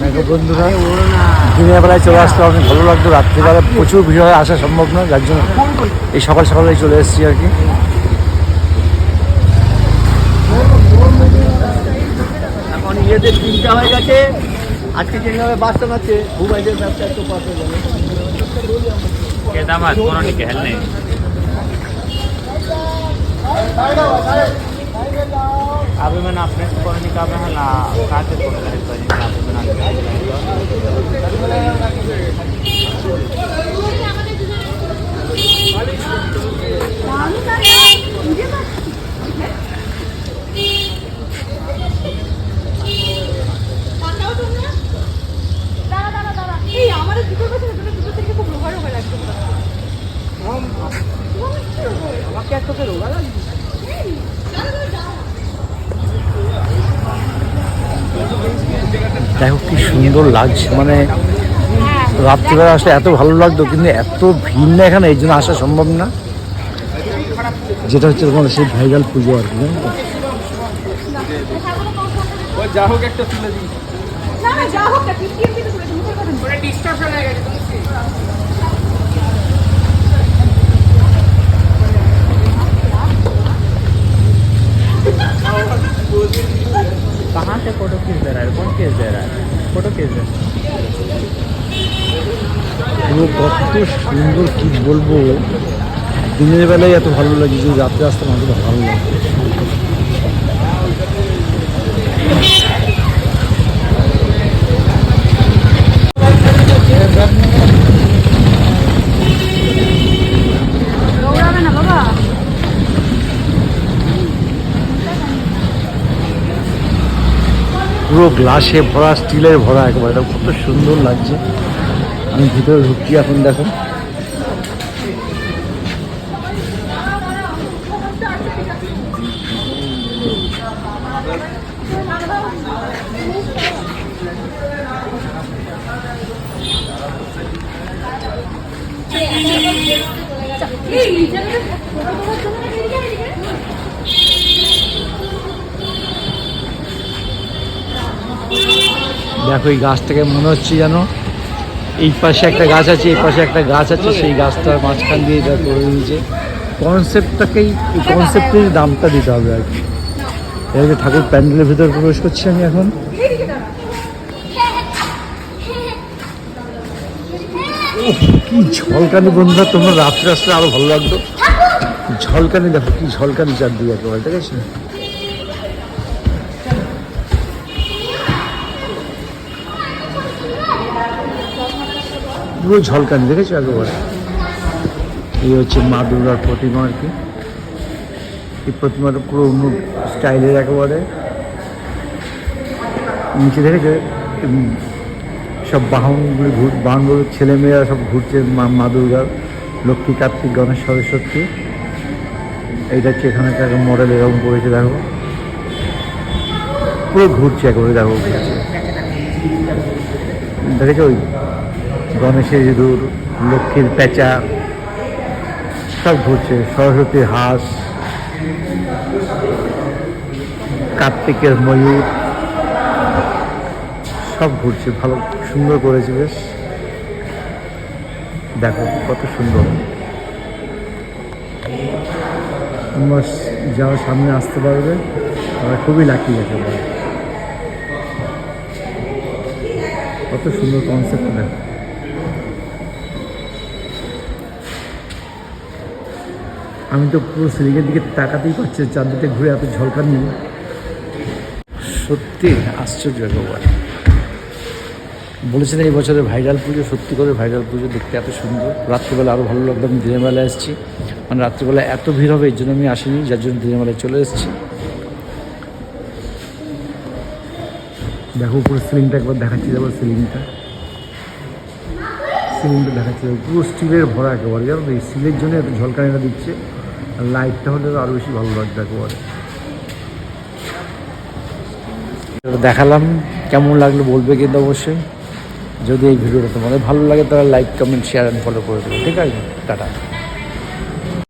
দেখো বন্ধুরা দিনের বেলায় চলে আসতে অনেক ভালো লাগতো রাত্রিবেলা প্রচুর ভিড় হয় আসা সম্ভব নয় যার জন্য এই সকাল সকালে চলে এসেছি আর কি। এখন ইয়েদের চিন্তা হয়ে গেছে আজকে যেভাবে বাস চালাচ্ছে ভুবাইদের ব্যবসা একটু পাশে যাবে। কেদামাত কোনো নিকে হেলনে అభిమాన అప్డేట్ కొన్ని కాబట్టి అలా కాచే కొడుతుంది అభిమాన আমাদের দুটোর আমাকে এত রোগা লাগছে দেখো কি সুন্দর লাগছে। মানে রাত্রিবেলা আসলে এত ভালো লাগতো কিন্তু এত ভিড় না এখানে এই জন্য আসা সম্ভব না। যেটা হচ্ছে তোমার সেই ভাইরাল পুজো আর কি জানো फोटो खींच दे रहा है कौन खींच दे रहा है फोटो खींच दे পুরো কত সুন্দর কি বলবো দিনের বেলায় এত ভালো লাগে যদি রাত্রে আসতে আমাকে ভালো লাগে পুরো গ্লাসে ভরা স্টিলের ভরা একবার এটা কত সুন্দর লাগছে আমি ভিতরে ঢুকছি এখন দেখো এই দেখো এই গাছটাকে মনে হচ্ছে যেন এই পাশে একটা গাছ আছে, এই পাশে একটা গাছ আছে, সেই গাছটার মাঝখান দিয়ে এটা করে দিয়েছে কনসেপ্টটাকেই এই কনসেপ্টের দামটা দিতে হবে আর কি। যে ঠাকুর প্যান্ডেলের ভিতরে প্রবেশ করছি আমি এখন। কি ঝলকানি বন্ধুরা, তোমরা রাত্রে আসলে আরও ভালো লাগতো। ঝলকানি, দেখো কি ঝলকানি চারদিকে একেবারে, ঠিক আছে? পুরো ঝলকানি, দেখেছ একেবারে? এই হচ্ছে মা দুর্গার প্রতিমা আর কি। এই প্রতিমাটা পুরো অন্য স্টাইলের একেবারে। নিচে দেখেছ? সব বাহনগুলি ঘুর বাহনগুলোর ছেলেমেয়েরা সব ঘুরছে মা মা দুর্গার। লক্ষ্মী, কার্তিক, গণেশ, সরস্বতী। এইটা হচ্ছে এখানে একটা মডেল, এরকম করেছে দেখো। পুরো ঘুরছে একেবারে, দেখো। দেখেছ ওই? গণেশের ইঁদুর, লক্ষ্মীর পেঁচা, সব ঘুরছে। সরস্বতীর হাঁস, কার্তিকের ময়ূর, সব ঘুরছে। ভালো, সুন্দর করেছে বেশ। দেখো, কত সুন্দর। তোমরা যারা সামনে আসতে পারবে। তারা খুবই লাকি আছে কত সুন্দর কনসেপ্ট দেখো। আমি তো পুরো সিলিংয়ের দিকে তাকাতেই পারছি চারদিকে ঘুরে এত ঝলকানি সত্যি আশ্চর্য একেবারে বলেছেন এই বছরে ভাইরাল পুজো সত্যি করে ভাইরাল পুজো দেখতে এত সুন্দর। রাত্রিবেলা আরও ভালো লাগল আমি দিনের বেলা এসেছি। মানে রাত্রিবেলা এত ভিড় হবে এই জন্য আমি আসিনি যার জন্য দিনের বেলায় চলে এসেছি। দেখো পুরো সিলিংটা একবার দেখাচ্ছি দেখো সিলিংটা। সিলিংটা দেখাচ্ছি দেখো, পুরো স্টিলের ভরা একেবারে জানো এই স্টিলের জন্য এত ঝলকানিটা দিচ্ছে। আর লাইটটা হলে আরও বেশি ভালো লাগবে একেবারে। দেখালাম, কেমন লাগল বলবে কিন্তু অবশ্যই। যদি এই ভিডিওটা তোমাদের ভালো লাগে তাহলে like comment share and follow করে দেবে। ঠিক আছে? টাটা।